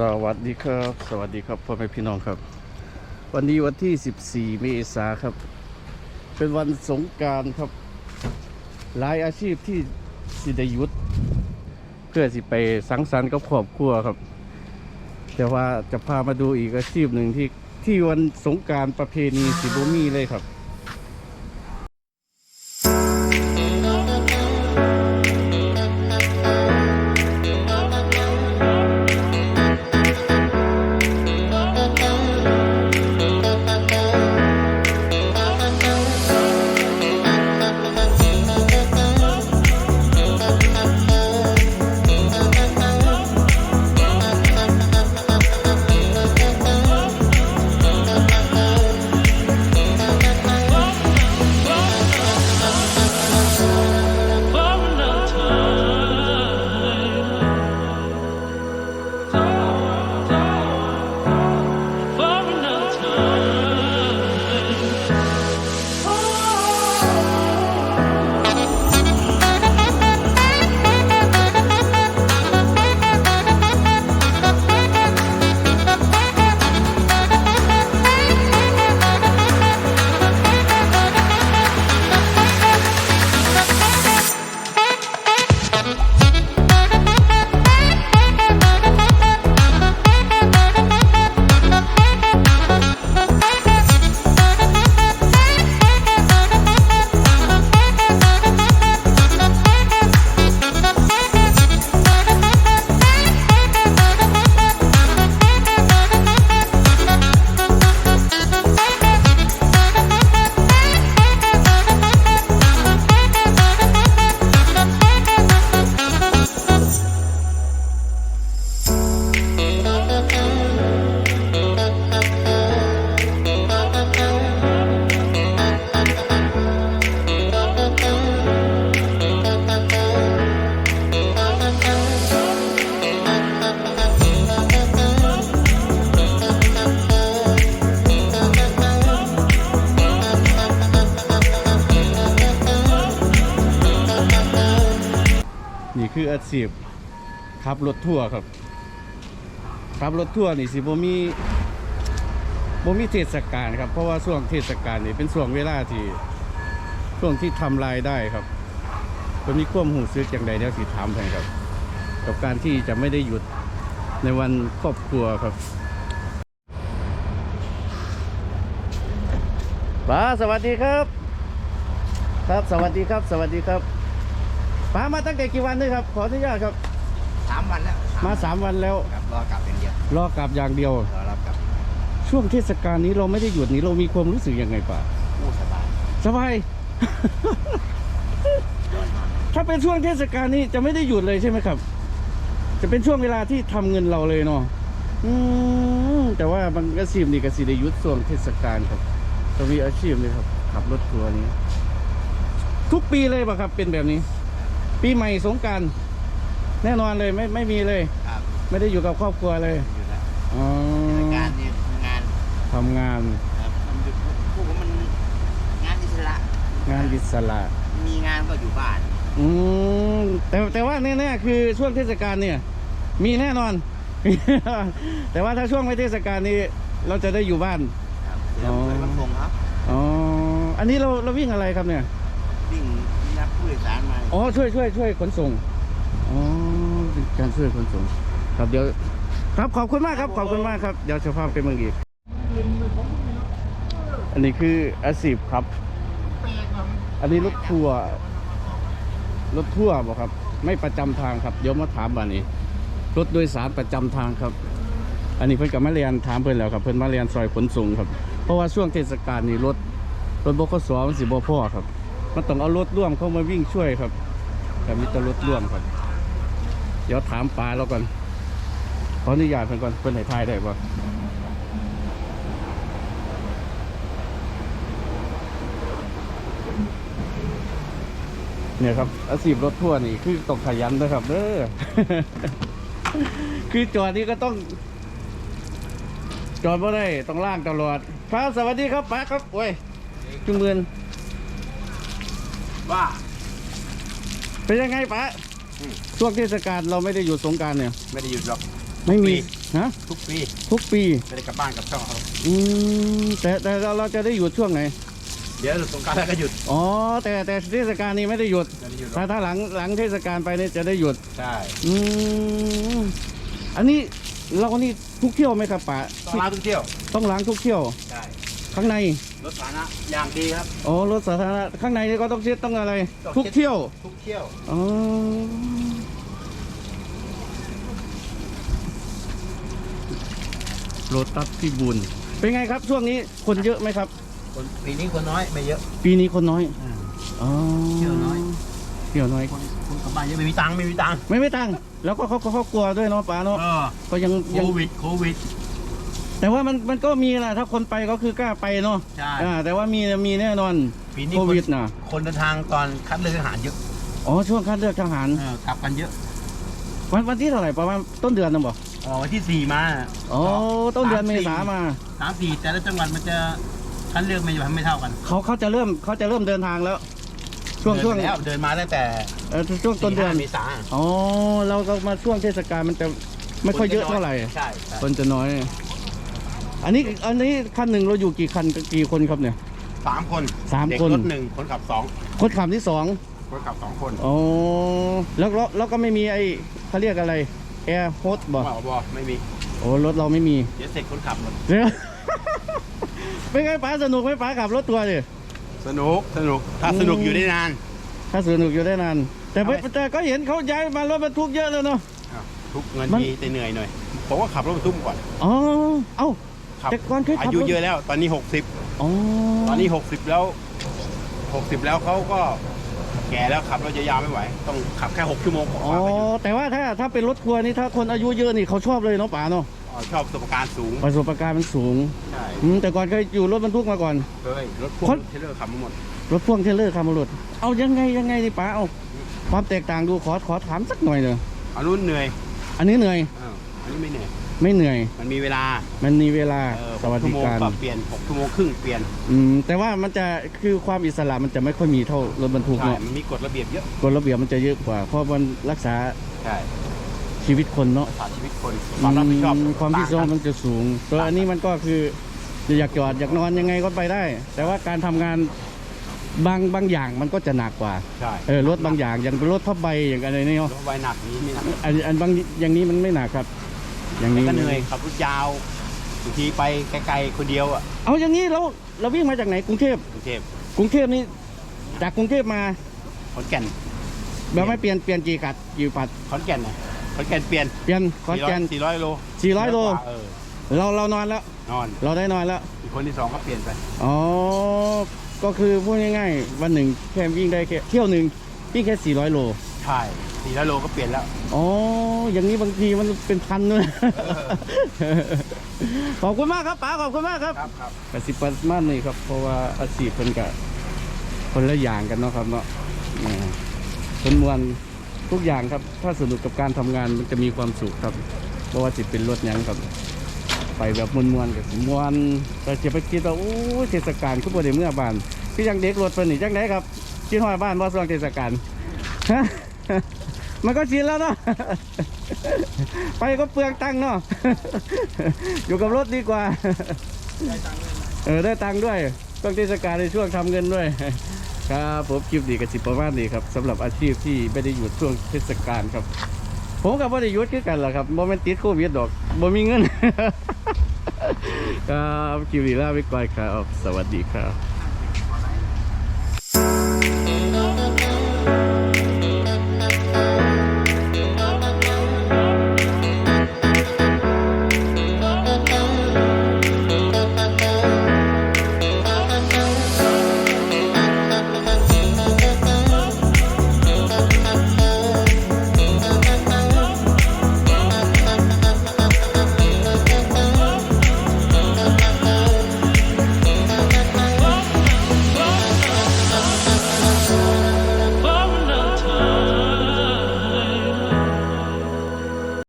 สวัสดีครับ สวัสดีครับพ่อแม่พี่น้องครับ วันนี้วันที่ 14 เมษาครับ เป็นวันสงการครับ หลายอาชีพที่สิได้หยุดเพื่อสิไปสังสรรค์กับครอบครัวครับ แต่ว่าจะพามาดูอีกอาชีพหนึ่งที่ที่วันสงการประเพณีสิบมีเลยครับ นี่คืออาชีพขับรถทั่วครับขับรถทั่วนี่สิบ่มีบ่มีเทศกาลครับ เพราะว่าช่วงเทศกาลนี่เป็นช่วงเวลาที่ช่วงที่ทำรายได้ครับก็มีความหูซื้ออย่างใดเดี๋ยวสิถามให้ครับ กับการที่จะไม่ได้หยุดในวันครอบครัวครับป้าสวัสดีครับ ครับสวัสดีครับ สวัสดีครับ ป้ามาตั้งแต่กี่วันนี่ครับ ขออนุญาตครับ สามวันแล้วมาสามวันแล้ว ครับรอกลับอย่างเดียวรอกลับอย่างเดียว รอรับกลับช่วงเทศกาลนี้เราไม่ได้หยุดนี้เรามีความรู้สึกยังไงป่าผู้สบายสบายถ้าเป็นช่วงเทศกาลนี้จะไม่ได้หยุดเลยใช่ไหมครับ จะเป็นช่วงเวลาที่ทำเงินเราเลยเนาะอืมแต่ว่าบางอาชีพนี่ก็สิได้หยุดช่วงเทศกาลครับก็มีอาชีพนี่ครับขับรถทัวร์นี้ ทุกปีเลยป่ะครับเป็นแบบนี้ ปีใหม่สงกรารแน่นอนเลยไม่ไม่มีเลย ครับไม่ได้อยู่กับครอบครัวเลยอยู่แล้วอ๋อการนี่งานทำงานครับมันอยู่พวกมันงานอิสระงานอิสระ มีงานก็อยู่บ้านอืมแต่แต่ว่าแน่ๆคือช่วงเทศกาลเนี่ย มีแน่นอน แต่ว่าถ้าช่วงไม่เทศกาลนี้เราจะได้อยู่บ้าน ครับเดี๋ยวอ๋อเลยมันส่งครับอ๋ออันนี้เราเราวิ่งอะไรครับเนี่ยวิ่งรับผู้โด ยสารมาอ๋อช่วยช่วยช่วยขนส่งอ๋อเป็นการช่วยขนส่ง ครับเดี๋ยว ครับขอบคุณมากครับขอบคุณมากครับเดี๋ยวจะพาไปเมืองอีก อันนี้คืออาชีพครับ อันนี้รถทัวร์รถทัวร์บอกครับ ไม่ประจำทางครับเดี๋ยวมาถามบ้านนี้ รถโดยสารประจำทางครับ อันนี้เพิ่นกับมาเรียนถามเพิ่นแล้วครับ เพิ่นมาเรียนซอยขนส่งครับ เพราะว่าช่วงเทศกาลนี้รถรถบขสมันสิบ่พอครับ มันต้องเอารถร่วมเข้ามาวิ่งช่วยครับแต่มีแต่รถร่วมครับ เดี๋ยวถามปลาเราก่อนขออนุญาตเพิ่นก่อนเพิ่นให้ทายได้บ่เนี่ยครับอาชีพรถทัวร์นี่คือต้องขยันนะครับเด้อคือจอดนี่ก็ต้อง จอดบ่ได้ต้องล่างตลอดครับสวัสดีครับป้าครับโอ้ยจุงเมือน ว่าเป็นยังไงป้าช่วงเทศกาลเราไม่ได้หยุดสงกรารเนี่ย ไม่ได้หยุดหรอก ไม่มีปี ฮะทุกปีทุกปี จะได้กลับบ้านกับช่องเขาอืมแต่แต่เราเราจะได้หยุดช่วงไหน เดี๋ยวสงกรารแล้วก็หยุดอ๋อ แต่แต่เทศกาลนี้ไม่ได้หยุดจะได้หยุดถ้าถ้าหลังหลังเทศกาลไปเนี่ยจะได้หยุด ใช่อืมอันนี้เรานี่ทุกเที่ยวไหมครับป๋าต้องล้างทุกเที่ยวต้องล้างทุกเที่ยว ใช่ ข้างใน รถสาธารณะอย่างดีครับ อ๋อ รถสาธารณะข้างในนี่ก็ต้องเช็ดต้องอะไร ต้องเช็ด ทุกเที่ยว ทุกเที่ยว อ๋อโรตัสพี่บุญ เป็นไงครับช่วงนี้คนเยอะไหมครับ คนปีนี้คนน้อยไม่เยอะ ปีนี้คนน้อย อ๋อเที่ยวน้อย เที่ยวน้อย คนคนกลับบ้านเยอะไม่มีตังค์ไม่มีตังค์ไม่ไม่ตังค์แล้วก็เขาเขาเขากลัวด้วยเนาะป๋าเนาะเออก็ยังโคยังวิดโควิด แต่ว่ามันมันก็มีแหละถ้าคนไปก็คือกล้าไปเนาะใช่ อ่าแต่ว่ามีมีแน่นอนปีนี้โคคนวิดนะคนเดินทางตอนคัดเลือกทหารเยอะอ๋อช่วงคัดเลือกทหาร เออกลับกันเยอะวันวันที่เท่าไหร่ประมาณต้นเดือนนะบ่อ๋อวันที่สี่มาอ๋อต้นเดือนเมษามา สามสี่แต่ละจังหวัดมันจะคัดเลือกไม่ไม่เท่ากันเขาเขาจะเริ่มเขาจะเริ่มเดินทางแล้ว ช่วงเดินช่วงไปแล้วเดินมาตั้งแต่เออช่วงต้นเดือนสี่ห้าเมษาอ๋อเราก็มาช่วงเทศกาลมันจะไม่ค่อยเยอะเท่าไหร่ ใช่ใช่คนจะน้อย อันนี้อันนี้คันหนึ่งเราอยู่กี่คันกี่คนครับเนี่ย สามคนสามเด็กคนรถหนึ่งคนขับสองคนขับที่สองคนขับสองคนอ๋อแล้วแล้วแล้วก็ไม่มีไอ้เขาเรียกอะไรแอร์โฮสบ่บอกบอกไม่มีโอ้รถเราไม่มีเดี๋ยวเสร็จคนขับหมดเดี๋ยว เป็นไงป๋าสนุกไหมป๋าขับรถตัวดิ สนุกสนุกถ้าสนุกอยู่ได้นาน ถ้าสนุกอยู่ได้นาน แต่ไม่เอาไหมแต่ก็เห็นเขาย้ายมารถบรรทุกเยอะเลยเนาะอ้าวทุกเงินมันดีแต่เหนื่อยหน่อยผมก็ขับรถบรรทุกมาก่อนอ๋อ เอ้า ขับ แต่ก่อนเคยขับอายุรถเยอะแล้วตอนนี้หกสิบอ๋อตอนนี้หกสิบแล้วหกสิบแล้วเขาก็แก่แล้วขับรถยาวๆไม่ไหว ต้องขับแค่หกชั่วโมงกอ๋อว่าๆไปอยู่แต่ว่าถ้าถ้าเป็นรถทัวร์นี่ถ้าคนอายุเยอะนี่เขาชอบเลยเนาะป๋าเนาะอ๋อชอบประสบการณ์สูงประสบการณ์มันสูงใช่อืมแต่ก่อนเคยอยู่รถบรรทุกมาก่อน เคยรถพ่วคงนเทรลเลอร์ขับมาหมด รถพ่วงเทรลเลอร์ขับมารถเอายังไงยังไงนี่ป๋าเอาความแตกต่างดูขอขอถามสักหน่อยเถอะอันนู้นเหนื่อยอันนี้เหนื่อย อ้าวอันนี้ไม่เหนื่อย ไม่เหนื่อย มันมีเวลามันมีเวลาเออสหกวัสชั่ดิวโมงการปรับเปลี่ยนหกชั่วโมงครึ่งเปลี่ยนอืมแต่ว่ามันจะคือความอิสระมันจะไม่ค่อยมีเท่ารถบรรทุกใช่เนาะมันมีกฎระเบียบเยอะกฎระเบียบมันจะเยอะกว่า เพราะมันรักษาใช่ชีวิตคนเนาะสาชีวิตคนความรับผิดชอบมความรับผิดชอบต่างมันจะสูงตัวอันนี้มันก็คืออยากจอดอยากนอนยังไงก็ไปได้ แต่ว่าการทำงานบางบางอย่างมันก็จะหนักกว่า ใช่เออรถบางอย่างอย่างรถผ้าใบอย่างอะไรนี่รเนาะถไวหนักนี้ไม่หนักอันอันบางอย่างนี้มันไม่หนักครับ อย่างนี้ ก็เหนื่อยขับรถยาวบางทีไปไกลๆคนเดียวอะเอาอย่างนี้เราเราวิ่งมาจากไหนกรุงเทพกรุงเทพกรุงเทพนี่จากกรุงเทพมาขอนแก่นแบบไม่เปลี่ยนเปลี่ยนกี่กัดกี่ปัดขอนแก่นนะขอนแก่นเปลี่ยนเปลี่ยนขอนแก่นสี่ร้อยโล400โลกว่าเออเราเรานอนแล้วนอน เราได้นอนแล้ว อีกคนที่สองก็เปลี่ยนไปอ๋อก็คือพูดง่ายๆวันหนึ่งแค่วิ่งได้แค่เที่ยวหนึ่งวิ่งแค่400โล ใช่สี่ร้อยโลก็เปลี่ยนแล้ว อ๋อ อย่างนี้บางทีมันเป็นพันเลย ขอบคุณมากครับป๋าขอบคุณมากครับครับครับกสิปัสมานนี่ครับ เพราะว่าอาชีพเป็นกับคนละอย่างกันเนาะครับเนาะอืมคนมวนทุกอย่างครับ ถ้าสนุกกับการทำงานมันจะมีความสุขครับเพราะว่าจิตเป็นรถหยังครับ ไปแบบมวนมวนๆกับมวนแต่จะไปคิดว่าโอ้ยเทศกาลคุณบ่ได้เมื่อบ้านพี่ยังเด็กรถเพิ่นนี่จังไดครับคิดฮอดบ้านบ่ช่วงเทศกาลฮะ มันก็ชินแล้วเนาะ ไปก็เปลืองตังค์เนาะ อยู่กับรถดีกว่า เออได้ตังค์ด้วยช่วงเทศกาลในช่วงทำเงินด้วย ครับผมคลิปดีกับสิประมาณนี้ครับสำหรับอาชีพที่ไม่ได้หยุดช่วงเทศกาลครับ ผมกับว่าได้หยุดคือกันแหละครับโมเมนติดโควิดดอกบ่มีเงิน ครับคลิปดีลาไปก่อนครับ สวัสดีครับ